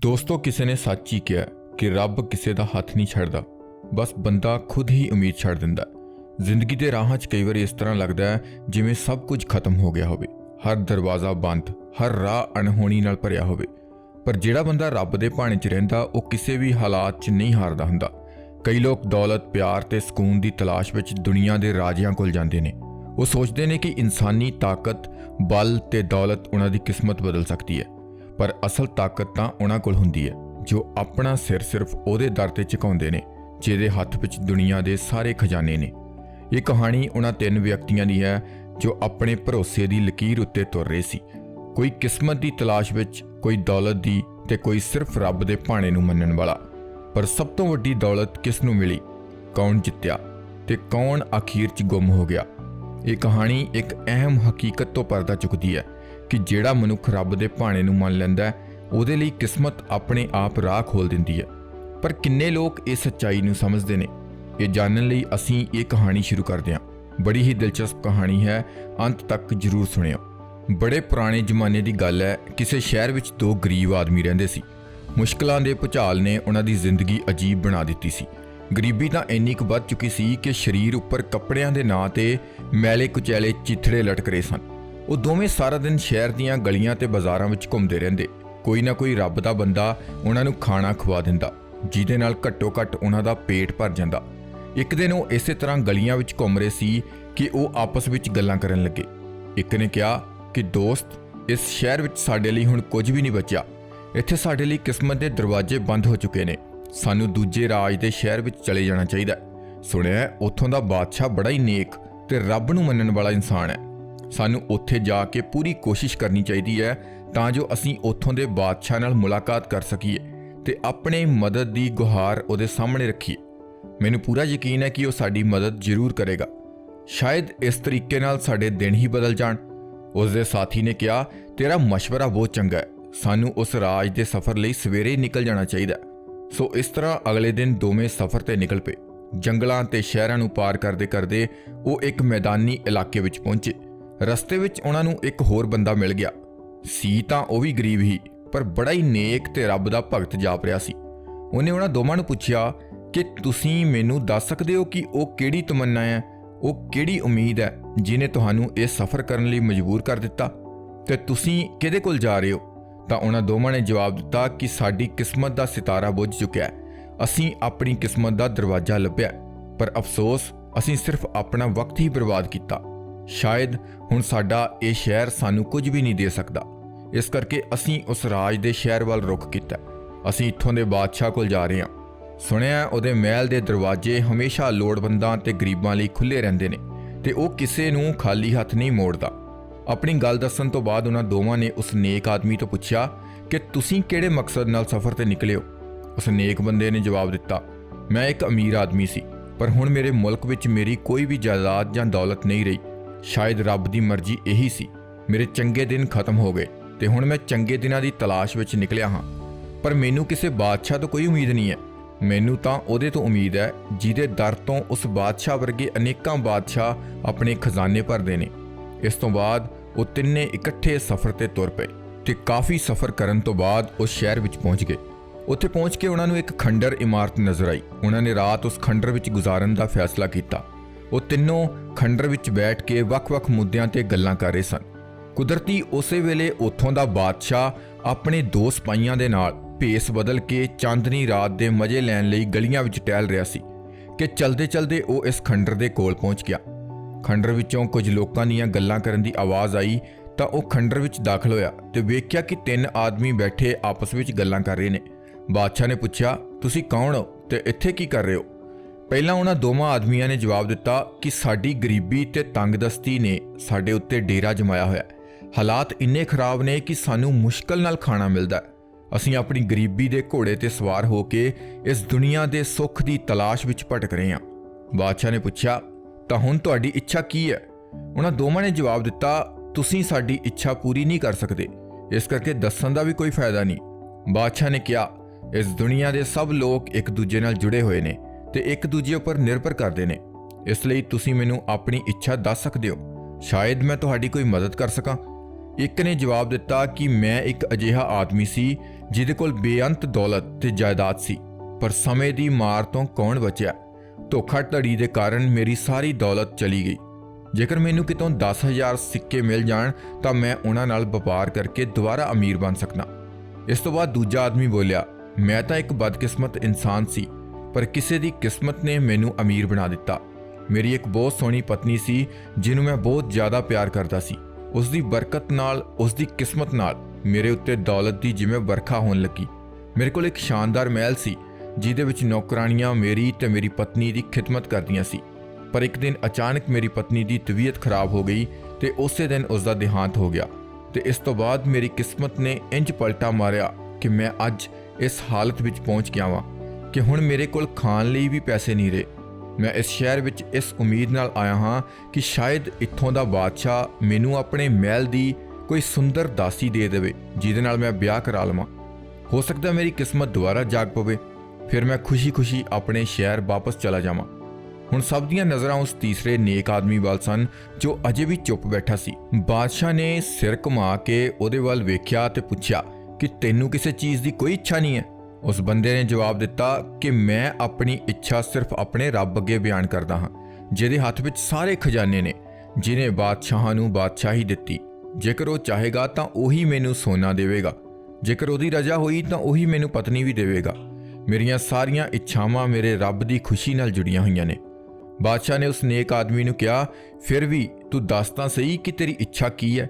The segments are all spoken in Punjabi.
ਦੋਸਤੋ, ਕਿਸੇ ਨੇ ਸੱਚ ਹੀ ਕਿਹਾ ਕਿ ਰੱਬ ਕਿਸੇ ਦਾ ਹੱਥ ਨਹੀਂ ਛੱਡਦਾ, ਬਸ ਬੰਦਾ ਖੁਦ ਹੀ ਉਮੀਦ ਛੱਡ ਦਿੰਦਾ। ਜ਼ਿੰਦਗੀ ਦੇ ਰਾਹਾਂ 'ਚ ਕਈ ਵਾਰੀ ਇਸ ਤਰ੍ਹਾਂ ਲੱਗਦਾ ਹੈ ਜਿਵੇਂ ਸਭ ਕੁਝ ਖਤਮ ਹੋ ਗਿਆ ਹੋਵੇ। ਹਰ ਦਰਵਾਜ਼ਾ ਬੰਦ, ਹਰ ਰਾਹ ਅਣਹੋਣੀ ਨਾਲ ਭਰਿਆ ਹੋਵੇ। ਪਰ ਜਿਹੜਾ ਬੰਦਾ ਰੱਬ ਦੇ ਭਾਣੇ 'ਚ ਰਹਿੰਦਾ, ਉਹ ਕਿਸੇ ਵੀ ਹਾਲਾਤ 'ਚ ਨਹੀਂ ਹਾਰਦਾ ਹੁੰਦਾ। ਕਈ ਲੋਕ ਦੌਲਤ, ਪਿਆਰ ਤੇ ਸਕੂਨ ਦੀ ਤਲਾਸ਼ ਵਿੱਚ ਦੁਨੀਆ ਦੇ ਰਾਜਿਆਂ ਕੋਲ ਜਾਂਦੇ ਨੇ। ਉਹ ਸੋਚਦੇ ਨੇ ਕਿ ਇਨਸਾਨੀ ਤਾਕਤ, ਬਲ ਤੇ ਦੌਲਤ ਉਹਨਾਂ ਦੀ ਕਿਸਮਤ ਬਦਲ ਸਕਦੀ ਹੈ। ਪਰ ਅਸਲ ਤਾਕਤ ਤਾਂ ਉਹਨਾਂ ਕੋਲ ਹੁੰਦੀ ਹੈ, ਜੋ ਆਪਣਾ ਸਿਰ ਸਿਰਫ ਉਹਦੇ ਦਰ ਤੇ ਝੁਕਾਉਂਦੇ ਨੇ, ਜਿਹਦੇ ਹੱਥ ਵਿੱਚ ਦੁਨੀਆ ਦੇ ਸਾਰੇ ਖਜ਼ਾਨੇ ਨੇ। ਇਹ ਕਹਾਣੀ ਉਹਨਾਂ ਤਿੰਨ ਵਿਅਕਤੀਆਂ ਦੀ ਹੈ, ਜੋ ਆਪਣੇ ਭਰੋਸੇ ਦੀ ਲਕੀਰ ਉੱਤੇ ਤੁਰ ਰਹੇ ਸੀ। ਕੋਈ ਕਿਸਮਤ ਦੀ ਤਲਾਸ਼ ਵਿੱਚ, ਕੋਈ ਦੌਲਤ ਦੀ ਤੇ ਕੋਈ ਸਿਰਫ ਰੱਬ ਦੇ ਭਾਣੇ ਨੂੰ ਮੰਨਣ ਵਾਲਾ। ਪਰ ਸਭ ਤੋਂ ਵੱਡੀ ਦੌਲਤ ਕਿਸ ਨੂੰ ਮਿਲੀ? ਕੌਣ ਜਿੱਤਿਆ ਤੇ ਕੌਣ ਅਖੀਰ 'ਚ ਗੁੰਮ ਹੋ ਗਿਆ? ਇਹ ਕਹਾਣੀ ਇੱਕ ਅਹਿਮ ਹਕੀਕਤ ਤੋਂ ਪਰਦਾ ਚੁੱਕਦੀ ਹੈ। ਕਿ ਜਿਹੜਾ ਮਨੁੱਖ ਰੱਬ ਦੇ ਭਾਣੇ ਨੂੰ ਮੰਨ ਲੈਂਦਾ ਹੈ, ਉਹਦੇ ਲਈ ਕਿਸਮਤ ਆਪਣੇ ਆਪ ਰਾਹ ਖੋਲ ਦਿੰਦੀ ਹੈ। ਪਰ ਕਿੰਨੇ ਲੋਕ ਇਸ ਸੱਚਾਈ ਨੂੰ ਸਮਝਦੇ ਨੇ? ਇਹ ਜਾਣਨ ਲਈ ਅਸੀਂ ਇਹ ਕਹਾਣੀ ਸ਼ੁਰੂ ਕਰਦੇ ਹਾਂ। ਬੜੀ ਹੀ ਦਿਲਚਸਪ ਕਹਾਣੀ ਹੈ, ਅੰਤ ਤੱਕ ਜਰੂਰ ਸੁਣਿਓ। ਬੜੇ ਪੁਰਾਣੇ ਜ਼ਮਾਨੇ ਦੀ ਗੱਲ ਹੈ, ਕਿਸੇ ਸ਼ਹਿਰ ਵਿੱਚ ਦੋ ਗਰੀਬ ਆਦਮੀ ਰਹਿੰਦੇ ਸੀ। ਮੁਸ਼ਕਲਾਂ ਦੇ ਭੁਚਾਲ ਨੇ ਉਹਨਾਂ ਦੀ ਜ਼ਿੰਦਗੀ ਅਜੀਬ ਬਣਾ ਦਿੱਤੀ ਸੀ। ਗਰੀਬੀ ਤਾਂ ਇੰਨੀ ਕੁ ਵੱਧ ਚੁੱਕੀ ਸੀ ਕਿ ਸਰੀਰ ਉੱਪਰ ਕੱਪੜਿਆਂ ਦੇ ਨਾਂ ਤੇ ਮੈਲੇ ਕੁਚੈਲੇ ਚਿੱਥੜੇ ਲਟਕ ਰਹੇ ਸਨ। ਉਹ ਦੋਵੇਂ ਸਾਰਾ ਦਿਨ ਸ਼ਹਿਰ ਦੀਆਂ ਗਲੀਆਂ ਤੇ ਬਾਜ਼ਾਰਾਂ ਵਿੱਚ ਘੁੰਮਦੇ ਰਹਿੰਦੇ। ਕੋਈ ਨਾ ਕੋਈ ਰੱਬ ਦਾ ਬੰਦਾ ਉਹਨਾਂ ਨੂੰ ਖਾਣਾ ਖਵਾ ਦਿੰਦਾ, ਜਿਹਦੇ ਨਾਲ ਘੱਟੋ ਘੱਟ ਉਹਨਾਂ ਦਾ ਪੇਟ ਭਰ ਜਾਂਦਾ। ਇੱਕ ਦਿਨ ਉਹ ਇਸੇ ਤਰ੍ਹਾਂ ਗਲੀਆਂ ਵਿੱਚ ਘੁੰਮ ਰਹੇ ਸੀ ਕਿ ਉਹ ਆਪਸ ਵਿੱਚ ਗੱਲਾਂ ਕਰਨ ਲੱਗੇ। ਇੱਕ ਨੇ ਕਿਹਾ ਕਿ, ਦੋਸਤ, ਇਸ ਸ਼ਹਿਰ ਵਿੱਚ ਸਾਡੇ ਲਈ ਹੁਣ ਕੁਝ ਵੀ ਨਹੀਂ ਬਚਿਆ। ਇੱਥੇ ਸਾਡੇ ਲਈ ਕਿਸਮਤ ਦੇ ਦਰਵਾਜ਼ੇ ਬੰਦ ਹੋ ਚੁੱਕੇ ਨੇ। ਸਾਨੂੰ ਦੂਜੇ ਰਾਜ ਦੇ ਸ਼ਹਿਰ ਵਿੱਚ ਚਲੇ ਜਾਣਾ ਚਾਹੀਦਾ ਸੁਣਿਆ ਉੱਥੋਂ ਦਾ ਬਾਦਸ਼ਾਹ ਬੜਾ ਹੀ ਨੇਕ ਤੇ ਰੱਬ ਨੂੰ ਮੰਨਣ ਵਾਲਾ ਇਨਸਾਨ ਹੈ। ਸਾਨੂੰ ਉੱਥੇ ਜਾ ਕੇ ਪੂਰੀ ਕੋਸ਼ਿਸ਼ ਕਰਨੀ ਚਾਹੀਦੀ ਹੈ ਤਾਂ ਜੋ ਅਸੀਂ ਉੱਥੋਂ ਦੇ ਬਾਦਸ਼ਾਹ ਨਾਲ ਮੁਲਾਕਾਤ ਕਰ ਸਕੀਏ ਤੇ ਆਪਣੇ ਮਦਦ ਦੀ ਗੁਹਾਰ ਉਹਦੇ ਸਾਹਮਣੇ ਰੱਖੀਏ। ਮੈਨੂੰ ਪੂਰਾ ਯਕੀਨ ਹੈ ਕਿ ਉਹ ਸਾਡੀ ਮਦਦ ਜ਼ਰੂਰ ਕਰੇਗਾ। ਸ਼ਾਇਦ ਇਸ ਤਰੀਕੇ ਨਾਲ ਸਾਡੇ ਦਿਨ ਹੀ ਬਦਲ ਜਾਣ। ਉਸ ਦੇ ਸਾਥੀ ਨੇ ਕਿਹਾ, ਤੇਰਾ مشਵਰਾ ਬਹੁਤ ਚੰਗਾ ਹੈ। ਸਾਨੂੰ ਉਸ ਰਾਜ ਦੇ ਸਫ਼ਰ ਲਈ ਸਵੇਰੇ ਨਿਕਲ ਜਾਣਾ ਚਾਹੀਦਾ ਸੋ ਇਸ ਤਰ੍ਹਾਂ ਅਗਲੇ ਦਿਨ ਦੋਵੇਂ ਸਫ਼ਰ ਤੇ ਨਿਕਲ ਪਏ। ਜੰਗਲਾਂ ਤੇ ਸ਼ਹਿਰਾਂ ਨੂੰ ਪਾਰ ਕਰਦੇ ਕਰਦੇ ਉਹ ਇੱਕ ਮੈਦਾਨੀ ਇਲਾਕੇ ਵਿੱਚ ਪਹੁੰਚੇ। ਰਸਤੇ ਵਿੱਚ ਉਹਨਾਂ ਨੂੰ ਇੱਕ ਹੋਰ ਬੰਦਾ ਮਿਲ ਗਿਆ। ਸੀ ਤਾਂ ਉਹ ਵੀ ਗਰੀਬ ਹੀ, ਪਰ ਬੜਾ ਹੀ ਨੇਕ ਤੇ ਰੱਬ ਦਾ ਭਗਤ ਜਾਪ ਰਿਹਾ ਸੀ। ਉਹਨੇ ਉਹਨਾਂ ਦੋਵਾਂ ਨੂੰ ਪੁੱਛਿਆ ਕਿ ਤੁਸੀਂ ਮੈਨੂੰ ਦੱਸ ਸਕਦੇ ਹੋ ਕਿ ਉਹ ਕਿਹੜੀ ਤਮੰਨਾ ਹੈ? ਉਹ ਕਿਹੜੀ ਉਮੀਦ ਹੈ ਜਿਨੇ ਤੁਹਾਨੂੰ ਇਹ ਸਫ਼ਰ ਕਰਨ ਲਈ ਮਜਬੂਰ ਕਰ ਦਿੱਤਾ? ਤੇ ਤੁਸੀਂ ਕਿਹਦੇ ਕੋਲ ਜਾ ਰਹੇ ਹੋ? ਤਾਂ ਉਹਨਾਂ ਦੋਵਾਂ ਨੇ ਜਵਾਬ ਦਿੱਤਾ ਕਿ ਸਾਡੀ ਕਿਸਮਤ ਦਾ ਸਿਤਾਰਾ ਬੁੱਝ ਚੁੱਕਿਆ ਹੈ। ਅਸੀਂ ਆਪਣੀ ਕਿਸਮਤ ਦਾ ਦਰਵਾਜ਼ਾ ਲੱਭਿਆ ਪਰ ਅਫਸੋਸ, ਅਸੀਂ ਸਿਰਫ ਆਪਣਾ ਵਕਤ ਹੀ ਬਰਬਾਦ ਕੀਤਾ। ਸ਼ਾਇਦ ਹੁਣ ਸਾਡਾ ਇਹ ਸ਼ਹਿਰ ਸਾਨੂੰ ਕੁਝ ਵੀ ਨਹੀਂ ਦੇ ਸਕਦਾ। ਇਸ ਕਰਕੇ ਅਸੀਂ ਉਸ ਰਾਜ ਦੇ ਸ਼ਹਿਰ ਵੱਲ ਰੁਖ ਕੀਤਾ। ਅਸੀਂ ਇੱਥੋਂ ਦੇ ਬਾਦਸ਼ਾਹ ਕੋਲ ਜਾ ਰਹੇ ਹਾਂ। ਸੁਣਿਆ ਉਹਦੇ ਮਹਿਲ ਦੇ ਦਰਵਾਜ਼ੇ ਹਮੇਸ਼ਾ ਲੋੜਵੰਦਾਂ ਤੇ ਗਰੀਬਾਂ ਲਈ ਖੁੱਲੇ ਰਹਿੰਦੇ ਨੇ ਤੇ ਉਹ ਕਿਸੇ ਨੂੰ ਖਾਲੀ ਹੱਥ ਨਹੀਂ ਮੋੜਦਾ। ਆਪਣੀ ਗੱਲ ਦੱਸਣ ਤੋਂ ਬਾਅਦ ਉਹਨਾਂ ਦੋਵਾਂ ਨੇ ਉਸ ਨੇਕ ਆਦਮੀ ਤੋਂ ਪੁੱਛਿਆ ਕਿ ਤੁਸੀਂ ਕਿਹੜੇ ਮਕਸਦ ਨਾਲ ਸਫ਼ਰ ਤੇ ਨਿਕਲੇ ਹੋ? ਉਸ ਨੇਕ ਬੰਦੇ ਨੇ ਜਵਾਬ ਦਿੱਤਾ, ਮੈਂ ਇੱਕ ਅਮੀਰ ਆਦਮੀ ਸੀ, ਪਰ ਹੁਣ ਮੇਰੇ ਮੁਲਕ ਵਿੱਚ ਮੇਰੀ ਕੋਈ ਵੀ ਜਾਇਦਾਦ ਜਾਂ ਦੌਲਤ ਨਹੀਂ ਰਹੀ। ਸ਼ਾਇਦ ਰੱਬ ਦੀ ਮਰਜ਼ੀ ਇਹੀ ਸੀ। ਮੇਰੇ ਚੰਗੇ ਦਿਨ ਖਤਮ ਹੋ ਗਏ ਤੇ ਹੁਣ ਮੈਂ ਚੰਗੇ ਦਿਨਾਂ ਦੀ ਤਲਾਸ਼ ਵਿੱਚ ਨਿਕਲਿਆ ਹਾਂ। ਪਰ ਮੈਨੂੰ ਕਿਸੇ ਬਾਦਸ਼ਾਹ ਤੋਂ ਕੋਈ ਉਮੀਦ ਨਹੀਂ ਹੈ। ਮੈਨੂੰ ਤਾਂ ਉਹਦੇ ਤੋਂ ਉਮੀਦ ਹੈ, ਜਿਹਦੇ ਦਰ ਤੋਂ ਉਸ ਬਾਦਸ਼ਾਹ ਵਰਗੇ ਅਨੇਕਾਂ ਬਾਦਸ਼ਾਹ ਆਪਣੇ ਖਜ਼ਾਨੇ ਭਰਦੇ ਨੇ। ਇਸ ਤੋਂ ਬਾਅਦ ਉਹ ਤਿੰਨੇ ਇਕੱਠੇ ਸਫ਼ਰ ਤੇ ਤੁਰ ਪਏ ਤੇ ਕਾਫੀ ਸਫ਼ਰ ਕਰਨ ਤੋਂ ਬਾਅਦ ਉਹ ਸ਼ਹਿਰ ਵਿੱਚ ਪਹੁੰਚ ਗਏ। ਉੱਥੇ ਪਹੁੰਚ ਕੇ ਉਹਨਾਂ ਨੂੰ ਇੱਕ ਖੰਡਰ ਇਮਾਰਤ ਨਜ਼ਰ ਆਈ। ਉਹਨਾਂ ਨੇ ਰਾਤ ਉਸ ਖੰਡਰ ਵਿੱਚ ਗੁਜ਼ਾਰਨ ਦਾ ਫੈਸਲਾ ਕੀਤਾ। ਉਹ ਤਿੰਨੋਂ ਖੰਡਰ ਵਿੱਚ ਬੈਠ ਕੇ ਵੱਖ-ਵੱਖ ਮੁੱਦਿਆਂ ਤੇ ਗੱਲਾਂ ਕਰ ਰਹੇ ਸਨ। ਕੁਦਰਤੀ ਉਸੇ ਵੇਲੇ ਉੱਥੋਂ ਦਾ ਬਾਦਸ਼ਾਹ ਆਪਣੇ ਦੋ ਸਿਪਾਹੀਆਂ ਦੇ ਨਾਲ ਭੇਸ ਬਦਲ ਕੇ ਚਾਂਦਨੀ ਰਾਤ ਦੇ ਮਜ਼ੇ ਲੈਣ ਲਈ ਗਲੀਆਂ ਵਿੱਚ ਟਹਿਲ ਰਿਹਾ ਸੀ ਕਿ ਚਲਦੇ-ਚਲਦੇ ਉਹ ਇਸ ਖੰਡਰ ਦੇ ਕੋਲ ਪਹੁੰਚ ਗਿਆ। ਖੰਡਰ ਵਿੱਚੋਂ ਕੁਝ ਲੋਕਾਂ ਦੀਆਂ ਗੱਲਾਂ ਕਰਨ ਦੀ ਆਵਾਜ਼ ਆਈ ਤਾਂ ਉਹ ਖੰਡਰ ਵਿੱਚ ਦਾਖਲ ਹੋਇਆ ਤੇ ਵੇਖਿਆ ਕਿ ਤਿੰਨ ਆਦਮੀ ਬੈਠੇ ਆਪਸ ਵਿੱਚ ਗੱਲਾਂ ਕਰ ਰਹੇ ਨੇ। ਬਾਦਸ਼ਾਹ ਨੇ ਪੁੱਛਿਆ, ਤੁਸੀਂ ਕੌਣ ਹੋ ਤੇ ਇੱਥੇ ਕੀ ਕਰ ਰਹੇ ਹੋ? ਪਹਿਲਾਂ ਉਹਨਾਂ ਦੋਵਾਂ ਆਦਮੀਆਂ ਨੇ ਜਵਾਬ ਦਿੱਤਾ ਕਿ ਸਾਡੀ ਗਰੀਬੀ ਤੇ ਤੰਗਦਸਤੀ ਨੇ ਸਾਡੇ ਉੱਤੇ ਡੇਰਾ ਜਮਾਇਆ ਹੋਇਆ ਹੈ। ਹਾਲਾਤ ਇੰਨੇ ਖਰਾਬ ਨੇ ਕਿ ਸਾਨੂੰ ਮੁਸ਼ਕਲ ਨਾਲ ਖਾਣਾ ਮਿਲਦਾ ਹੈ। ਅਸੀਂ ਆਪਣੀ ਗਰੀਬੀ ਦੇ ਘੋੜੇ ਤੇ ਸਵਾਰ ਹੋ ਕੇ ਇਸ ਦੁਨੀਆ ਦੇ ਸੁੱਖ ਦੀ ਤਲਾਸ਼ ਵਿੱਚ ਭਟਕ ਰਹੇ ਹਾਂ। ਬਾਦਸ਼ਾਹ ਨੇ ਪੁੱਛਿਆ, ਤਾਂ ਹੁਣ ਤੁਹਾਡੀ ਇੱਛਾ ਕੀ ਹੈ? ਉਹਨਾਂ ਦੋਵਾਂ ਨੇ ਜਵਾਬ ਦਿੱਤਾ, ਤੁਸੀਂ ਸਾਡੀ ਇੱਛਾ ਪੂਰੀ ਨਹੀਂ ਕਰ ਸਕਦੇ। ਇਸ ਕਰਕੇ ਦੱਸਣ ਦਾ ਵੀ ਕੋਈ ਫਾਇਦਾ ਨਹੀਂ। ਬਾਦਸ਼ਾਹ ਨੇ ਕਿਹਾ, ਇਸ ਦੁਨੀਆ ਦੇ ਸਭ ਲੋਕ ਇੱਕ ਦੂਜੇ ਨਾਲ ਜੁੜੇ ਹੋਏ ਨੇ। ਤੇ ਇੱਕ ਦੂਜੇ ਉੱਪਰ ਨਿਰਭਰ ਕਰਦੇ ਨੇ। ਇਸ ਲਈ ਤੁਸੀਂ ਮੈਨੂੰ ਆਪਣੀ ਇੱਛਾ ਦੱਸ ਸਕਦੇ ਹੋ। ਸ਼ਾਇਦ ਮੈਂ ਤੁਹਾਡੀ ਕੋਈ ਮਦਦ ਕਰ ਸਕਾਂ। ਇੱਕ ਨੇ ਜਵਾਬ ਦਿੱਤਾ ਕਿ ਮੈਂ ਇੱਕ ਅਜਿਹਾ ਆਦਮੀ ਸੀ, ਜਿਹਦੇ ਕੋਲ ਬੇਅੰਤ ਦੌਲਤ ਤੇ ਜਾਇਦਾਦ ਸੀ, ਪਰ ਸਮੇਂ ਦੀ ਮਾਰ ਤੋਂ ਕੌਣ ਬਚਿਆ? ਧੋਖਾਧੜੀ ਦੇ ਕਾਰਨ ਮੇਰੀ ਸਾਰੀ ਦੌਲਤ ਚਲੀ ਗਈ। ਜੇਕਰ ਮੈਨੂੰ ਕਿਤੋਂ 10000 ਸਿੱਕੇ ਮਿਲ ਜਾਣ, ਤਾਂ ਮੈਂ ਉਹਨਾਂ ਨਾਲ ਵਪਾਰ ਕਰਕੇ ਦੁਬਾਰਾ ਅਮੀਰ ਬਣ ਸਕਦਾ। ਇਸ ਤੋਂ ਬਾਅਦ ਦੂਜਾ ਆਦਮੀ ਬੋਲਿਆ, ਮੈਂ ਤਾਂ ਇੱਕ ਬਦਕਿਸਮਤ ਇਨਸਾਨ ਸੀ। ਪਰ ਕਿਸੇ ਦੀ ਕਿਸਮਤ ਨੇ ਮੈਨੂੰ ਅਮੀਰ ਬਣਾ ਦਿੱਤਾ। ਮੇਰੀ ਇੱਕ ਬਹੁਤ ਸੋਹਣੀ ਪਤਨੀ ਸੀ, ਜਿਹਨੂੰ ਮੈਂ ਬਹੁਤ ਜ਼ਿਆਦਾ ਪਿਆਰ ਕਰਦਾ ਸੀ। ਉਸ ਦੀ ਬਰਕਤ ਨਾਲ ਉਸ ਦੀ ਕਿਸਮਤ ਨਾਲ ਮੇਰੇ ਉੱਤੇ ਦੌਲਤ ਦੀ ਜਿਵੇਂ ਵਰਖਾ ਹੋਣ ਲੱਗੀ। ਮੇਰੇ ਕੋਲ ਇੱਕ ਸ਼ਾਨਦਾਰ ਮਹਿਲ ਸੀ, ਜਿਹਦੇ ਵਿੱਚ ਨੌਕਰਾਨੀਆਂ ਮੇਰੀ ਤੇ ਮੇਰੀ ਪਤਨੀ ਦੀ ਖਿਦਮਤ ਕਰਦੀਆਂ ਸੀ। ਪਰ ਇੱਕ ਦਿਨ ਅਚਾਨਕ ਮੇਰੀ ਪਤਨੀ ਦੀ ਤਬੀਅਤ ਖਰਾਬ ਹੋ ਗਈ ਤੇ ਉਸੇ ਦਿਨ ਉਸ ਦਾ ਦੇਹਾਂਤ ਹੋ ਗਿਆ ਤੇ ਇਸ ਤੋਂ ਬਾਅਦ ਮੇਰੀ ਕਿਸਮਤ ਨੇ ਇੰਜ ਪਲਟਾ ਮਾਰਿਆ ਕਿ ਮੈਂ ਅੱਜ ਇਸ ਹਾਲਤ ਵਿੱਚ ਪਹੁੰਚ ਗਿਆ ਵਾਂ। ਕਿ ਹੁਣ ਮੇਰੇ ਕੋਲ ਖਾਣ ਲਈ ਵੀ ਪੈਸੇ ਨਹੀਂ ਰਹੇ। ਮੈਂ ਇਸ ਸ਼ਹਿਰ ਵਿੱਚ ਇਸ ਉਮੀਦ ਨਾਲ ਆਇਆ ਹਾਂ ਕਿ ਸ਼ਾਇਦ ਇੱਥੋਂ ਦਾ ਬਾਦਸ਼ਾਹ ਮੈਨੂੰ ਆਪਣੇ ਮਹਿਲ ਦੀ ਕੋਈ ਸੁੰਦਰ ਦਾਸੀ ਦੇ ਦੇਵੇ, ਜਿਹਦੇ ਨਾਲ ਮੈਂ ਵਿਆਹ ਕਰਾ ਲਵਾਂ। ਹੋ ਸਕਦਾ ਮੇਰੀ ਕਿਸਮਤ ਦੁਬਾਰਾ ਜਾਗ ਪਵੇ, ਫਿਰ ਮੈਂ ਖੁਸ਼ੀ-ਖੁਸ਼ੀ ਆਪਣੇ ਸ਼ਹਿਰ ਵਾਪਸ ਚਲਾ ਜਾਵਾਂ। ਹੁਣ ਸਭ ਦੀਆਂ ਨਜ਼ਰਾਂ ਉਸ ਤੀਸਰੇ ਨੇਕ ਆਦਮੀ ਵੱਲ ਸਨ, ਜੋ ਅਜੇ ਵੀ ਚੁੱਪ ਬੈਠਾ ਸੀ। ਬਾਦਸ਼ਾਹ ਨੇ ਸਿਰ ਘੁਮਾ ਕੇ ਉਹਦੇ ਵੱਲ ਵੇਖਿਆ ਤੇ ਪੁੱਛਿਆ ਕਿ ਤੈਨੂੰ ਕਿਸੇ ਚੀਜ਼ ਦੀ ਕੋਈ ਇੱਛਾ ਨਹੀਂ ਹੈ? ਉਸ ਬੰਦੇ ਨੇ ਜਵਾਬ ਦਿੱਤਾ ਕਿ ਮੈਂ ਆਪਣੀ ਇੱਛਾ ਸਿਰਫ ਆਪਣੇ ਰੱਬ ਅੱਗੇ ਬਿਆਨ ਕਰਦਾ ਹਾਂ, ਜਿਹਦੇ ਹੱਥ ਵਿੱਚ ਸਾਰੇ ਖਜ਼ਾਨੇ ਨੇ ਜਿਨੇ ਬਾਦਸ਼ਾਹਾਂ ਨੂੰ ਬਾਦਸ਼ਾਹੀ ਦਿੱਤੀ। ਜੇਕਰ ਉਹ ਚਾਹੇਗਾ ਤਾਂ ਉਹੀ ਮੈਨੂੰ ਸੋਨਾ ਦੇਵੇਗਾ। ਜੇਕਰ ਉਹਦੀ ਰਜ਼ਾ ਹੋਈ ਤਾਂ ਉਹੀ ਮੈਨੂੰ ਪਤਨੀ ਵੀ ਦੇਵੇਗਾ। ਮੇਰੀਆਂ ਸਾਰੀਆਂ ਇੱਛਾਵਾਂ ਮੇਰੇ ਰੱਬ ਦੀ ਖੁਸ਼ੀ ਨਾਲ ਜੁੜੀਆਂ ਹੋਈਆਂ ਨੇ। ਬਾਦਸ਼ਾਹ ਨੇ ਉਸ ਨੇਕ ਆਦਮੀ ਨੂੰ ਕਿਹਾ, ਫਿਰ ਵੀ ਤੂੰ ਦੱਸ ਤਾਂ ਸਹੀ ਕਿ ਤੇਰੀ ਇੱਛਾ ਕੀ ਹੈ?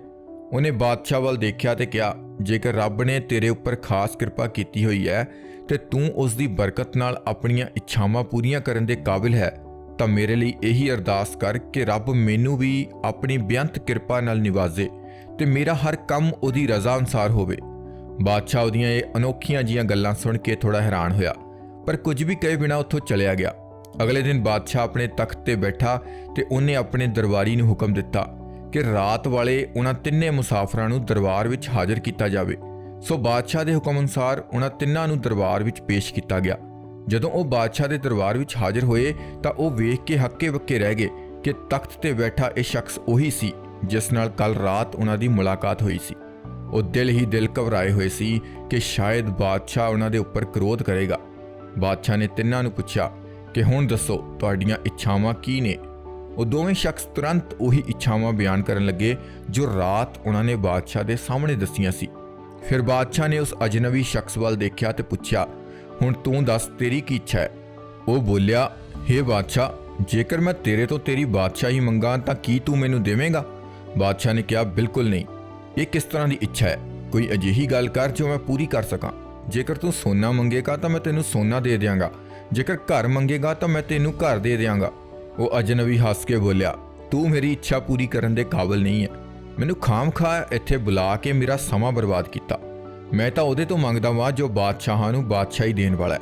ਉਹਨੇ ਬਾਦਸ਼ਾਹ ਵੱਲ ਦੇਖਿਆ ਤੇ ਕਿਹਾ, ਜੇਕਰ ਰੱਬ ਨੇ ਤੇਰੇ ਉੱਪਰ ਖਾਸ ਕਿਰਪਾ ਕੀਤੀ ਹੋਈ ਹੈ, ਤੇ ਤੂੰ ਉਸ ਦੀ ਬਰਕਤ ਨਾਲ ਆਪਣੀਆਂ ਇੱਛਾਵਾਂ ਪੂਰੀਆਂ ਕਰਨ ਦੇ ਕਾਬਿਲ ਹੈ, ਤਾਂ ਮੇਰੇ ਲਈ ਇਹੀ ਅਰਦਾਸ ਕਰ ਕਿ ਰੱਬ ਮੈਨੂੰ ਵੀ ਆਪਣੀ ਬੇਅੰਤ ਕਿਰਪਾ ਨਾਲ ਨਿਵਾਜ਼ੇ ਤੇ ਮੇਰਾ ਹਰ ਕੰਮ ਉਹਦੀ ਰਜ਼ਾ ਅਨੁਸਾਰ ਹੋਵੇ। ਬਾਦਸ਼ਾਹ ਉਹਦੀਆਂ ਇਹ ਅਨੋਖੀਆਂ ਜੀਆਂ ਗੱਲਾਂ ਸੁਣ ਕੇ ਥੋੜਾ ਹੈਰਾਨ ਹੋਇਆ, ਪਰ ਕੁਝ ਵੀ ਕਹੇ ਬਿਨਾ ਉੱਥੋਂ ਚਲਿਆ ਗਿਆ। ਅਗਲੇ ਦਿਨ ਬਾਦਸ਼ਾਹ ਆਪਣੇ ਤਖਤ ਤੇ ਬੈਠਾ ਤੇ ਉਹਨੇ ਆਪਣੇ ਦਰਬਾਰੀ ਨੂੰ ਹੁਕਮ ਦਿੱਤਾ ਕਿ ਰਾਤ ਵਾਲੇ ਉਹਨਾਂ ਤਿੰਨੇ ਮੁਸਾਫਰਾਂ ਨੂੰ ਦਰਬਾਰ ਵਿੱਚ ਹਾਜ਼ਰ ਕੀਤਾ ਜਾਵੇ। ਸੋ ਬਾਦਸ਼ਾਹ ਦੇ ਹੁਕਮ ਅਨੁਸਾਰ ਉਹਨਾਂ ਤਿੰਨਾਂ ਨੂੰ ਦਰਬਾਰ ਵਿੱਚ ਪੇਸ਼ ਕੀਤਾ ਗਿਆ। ਜਦੋਂ ਉਹ ਬਾਦਸ਼ਾਹ ਦੇ ਦਰਬਾਰ ਵਿੱਚ ਹਾਜ਼ਰ ਹੋਏ, ਤਾਂ ਉਹ ਵੇਖ ਕੇ ਹੱਕੇ ਬੱਕੇ ਰਹਿ ਗਏ ਕਿ ਤਖਤ ਤੇ ਬੈਠਾ ਇਹ ਸ਼ਖਸ ਉਹੀ ਸੀ, ਜਿਸ ਨਾਲ ਕੱਲ ਰਾਤ ਉਹਨਾਂ ਦੀ ਮੁਲਾਕਾਤ ਹੋਈ ਸੀ। ਉਹ ਦਿਲ ਹੀ ਦਿਲ ਘਬਰਾਏ ਹੋਏ ਸੀ ਕਿ ਸ਼ਾਇਦ ਬਾਦਸ਼ਾਹ ਉਹਨਾਂ ਦੇ ਉੱਪਰ ਕ੍ਰੋਧ ਕਰੇਗਾ। ਬਾਦਸ਼ਾਹ ਨੇ ਤਿੰਨਾਂ ਨੂੰ ਪੁੱਛਿਆ ਕਿ, ਹੁਣ ਦੱਸੋ, ਤੁਹਾਡੀਆਂ ਇੱਛਾਵਾਂ ਕੀ ਨੇ? ਉਹ ਦੋਵੇਂ ਸ਼ਖਸ ਤੁਰੰਤ ਉਹੀ ਇੱਛਾਵਾਂ ਬਿਆਨ ਕਰਨ ਲੱਗੇ, ਜੋ ਰਾਤ ਉਹਨਾਂ ਨੇ ਬਾਦਸ਼ਾਹ ਦੇ ਸਾਹਮਣੇ ਦੱਸੀਆਂ ਸੀ। ਫਿਰ ਬਾਦਸ਼ਾਹ ਨੇ ਉਸ ਅਜਨਬੀ ਸ਼ਖਸ ਵੱਲ ਦੇਖਿਆ ਤੇ ਪੁੱਛਿਆ, ਹੁਣ ਤੂੰ ਦੱਸ ਤੇਰੀ ਕੀ ਇੱਛਾ ਹੈ? ਉਹ ਬੋਲਿਆ हे ਬਾਦਸ਼ਾਹ, ਜੇਕਰ ਮੈਂ ਤੇਰੇ ਤੋਂ ਤੇਰੀ ਬਾਦਸ਼ਾਹੀ ਮੰਗਾਂ ਤਾਂ ਕੀ ਤੂੰ ਮੈਨੂੰ ਦੇਵੇਂਗਾ? ਬਾਦਸ਼ਾਹ ਨੇ ਕਿਹਾ, ਬਿਲਕੁਲ ਨਹੀਂ। ਇਹ ਕਿਸ ਤਰ੍ਹਾਂ ਦੀ ਇੱਛਾ ਹੈ? ਕੋਈ ਅਜਿਹੀ ਗੱਲ ਕਰ ਜੋ ਮੈਂ ਪੂਰੀ ਕਰ ਸਕਾਂ। ਜੇਕਰ ਤੂੰ ਸੋਨਾ ਮੰਗੇਗਾ ਤਾਂ ਮੈਂ ਤੈਨੂੰ ਸੋਨਾ ਦੇ ਦਿਆਂਗਾ। ਜੇਕਰ ਘਰ ਮੰਗੇਗਾ ਤਾਂ ਮੈਂ ਤੈਨੂੰ ਘਰ ਦੇ ਦਿਆਂਗਾ। ਉਹ ਅਜਨਬੀ ਹੱਸ ਕੇ ਬੋਲਿਆ, ਤੂੰ ਮੇਰੀ ਇੱਛਾ ਪੂਰੀ ਕਰਨ ਦੇ ਕਾਬਿਲ ਨਹੀਂ ਹੈ। ਮੈਨੂੰ ਖਾਮਖਾ ਇੱਥੇ ਬੁਲਾ ਕੇ ਮੇਰਾ ਸਮਾਂ ਬਰਬਾਦ ਕੀਤਾ। ਮੈਂ ਤਾਂ ਉਹਦੇ ਤੋਂ ਮੰਗਦਾ ਵਾਂ ਜੋ ਬਾਦਸ਼ਾਹਾਂ ਨੂੰ ਬਾਦਸ਼ਾਹੀ ਦੇਣ ਵਾਲਾ ਹੈ।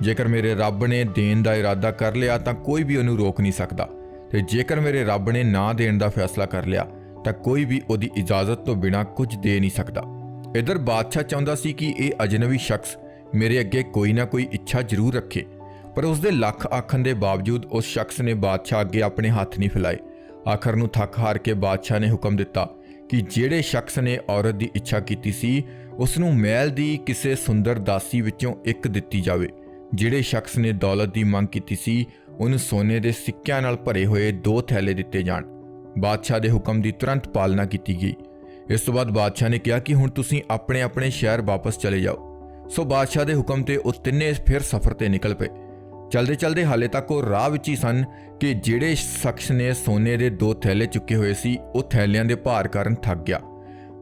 ਜੇਕਰ ਮੇਰੇ ਰੱਬ ਨੇ ਦੇਣ ਦਾ ਇਰਾਦਾ ਕਰ ਲਿਆ ਤਾਂ ਕੋਈ ਵੀ ਉਹਨੂੰ ਰੋਕ ਨਹੀਂ ਸਕਦਾ। ਤੇ ਜੇਕਰ ਮੇਰੇ ਰੱਬ ਨੇ ਨਾ ਦੇਣ ਦਾ ਫੈਸਲਾ ਕਰ ਲਿਆ ਤਾਂ ਕੋਈ ਵੀ ਉਹਦੀ ਇਜਾਜ਼ਤ ਤੋਂ ਬਿਨਾ ਕੁਝ ਦੇ ਨਹੀਂ ਸਕਦਾ। ਇਧਰ ਬਾਦਸ਼ਾਹ ਚਾਹੁੰਦਾ ਸੀ ਕਿ ਇਹ ਅਜਨਬੀ ਸ਼ਖਸ ਮੇਰੇ ਅੱਗੇ ਕੋਈ ਨਾ ਕੋਈ ਇੱਛਾ ਜ਼ਰੂਰ ਰੱਖੇ। ਪਰ ਉਸ ਦੇ ਲੱਖ ਆਖਣ ਦੇ ਬਾਵਜੂਦ ਉਸ ਸ਼ਖਸ ਨੇ ਬਾਦਸ਼ਾਹ ਅੱਗੇ ਆਪਣੇ ਹੱਥ ਨਹੀਂ ਫੈਲਾਏ। ਆਖਰ ਨੂੰ ਥੱਕ ਹਾਰ ਕੇ ਬਾਦਸ਼ਾਹ ਨੇ ਹੁਕਮ ਦਿੱਤਾ ਕਿ ਜਿਹੜੇ ਸ਼ਖਸ ਨੇ ਔਰਤ ਦੀ ਇੱਛਾ ਕੀਤੀ ਸੀ, ਉਸ ਨੂੰ ਮਹਿਲ ਦੀ ਕਿਸੇ ਸੁੰਦਰ ਦਾਸੀ ਵਿੱਚੋਂ ਇੱਕ ਦਿੱਤੀ ਜਾਵੇ। ਜਿਹੜੇ ਸ਼ਖਸ ਨੇ ਦੌਲਤ ਦੀ ਮੰਗ ਕੀਤੀ ਸੀ, ਉਹਨੂੰ ਸੋਨੇ ਦੇ ਸਿੱਕਿਆਂ ਨਾਲ ਭਰੇ ਹੋਏ ਦੋ ਥੈਲੇ ਦਿੱਤੇ ਜਾਣ। ਬਾਦਸ਼ਾਹ ਦੇ ਹੁਕਮ ਦੀ ਤੁਰੰਤ ਪਾਲਣਾ ਕੀਤੀ ਗਈ। ਇਸ ਤੋਂ ਬਾਅਦ ਬਾਦਸ਼ਾਹ ਨੇ ਕਿਹਾ ਕਿ ਹੁਣ ਤੁਸੀਂ ਆਪਣੇ ਆਪਣੇ ਸ਼ਹਿਰ ਵਾਪਸ ਚਲੇ ਜਾਓ। ਸੋ ਬਾਦਸ਼ਾਹ ਦੇ ਹੁਕਮ ਤੇ ਉਹ ਤਿੰਨੇ ਫਿਰ ਸਫ਼ਰ ਤੇ ਨਿਕਲ ਪਏ। ਚਲਦੇ ਚਲਦੇ ਹਾਲੇ ਤੱਕ ਉਹ ਰਾਹ ਵਿੱਚ ਹੀ ਸਨ ਕਿ ਜਿਹੜੇ ਸ਼ਖਸ ਨੇ ਸੋਨੇ ਦੇ ਦੋ ਥੈਲੇ ਚੁੱਕੇ ਹੋਏ ਸੀ, ਉਹ ਥੈਲਿਆਂ ਦੇ ਭਾਰ ਕਾਰਨ ਥੱਕ ਗਿਆ।